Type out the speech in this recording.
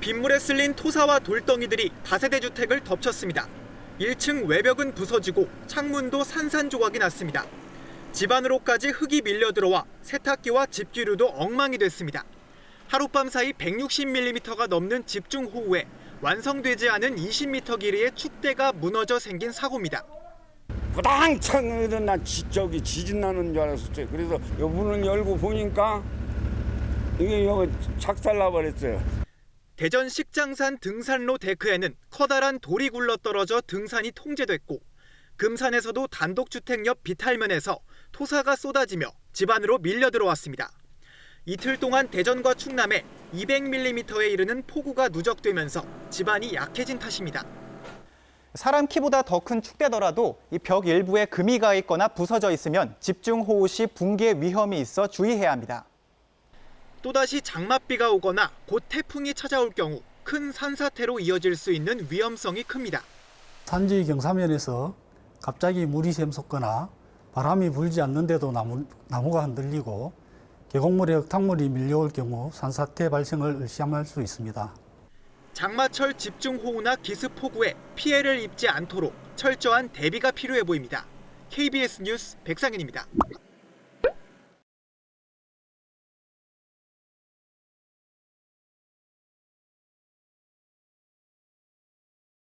빗물에 쓸린 토사와 돌덩이들이 다세대 주택을 덮쳤습니다. 1층 외벽은 부서지고 창문도 산산조각이 났습니다. 집 안으로까지 흙이 밀려 들어와 세탁기와 집기류도 엉망이 됐습니다. 하룻밤 사이 160mm가 넘는 집중호우에 완성되지 않은 20m 길이의 축대가 무너져 생긴 사고입니다. 부당창 난 지- 저기 지진 나는 줄 알았어요. 그래서 요 문을 열고 보니까 이게 여기 착살나 버렸어요. 대전 식장산 등산로 데크에는 커다란 돌이 굴러 떨어져 등산이 통제됐고 금산에서도 단독주택 옆 비탈면에서 토사가 쏟아지며 집 안으로 밀려 들어왔습니다. 이틀 동안 대전과 충남에 200mm에 이르는 폭우가 누적되면서 집안이 약해진 탓입니다. 사람 키보다 더 큰 축대더라도 이 벽 일부에 금이 가 있거나 부서져 있으면 집중 호우 시 붕괴 위험이 있어 주의해야 합니다. 또다시 장맛비가 오거나 곧 태풍이 찾아올 경우 큰 산사태로 이어질 수 있는 위험성이 큽니다. 산지 경사면에서 갑자기 물이 샘솟거나 바람이 불지 않는데도 나무, 나무가 흔들리고 계곡물에 흙탕물이 밀려올 경우 산사태 발생을 의심할 수 있습니다. 장마철 집중호우나 기습폭우에 피해를 입지 않도록 철저한 대비가 필요해 보입니다. KBS 뉴스 백상현입니다.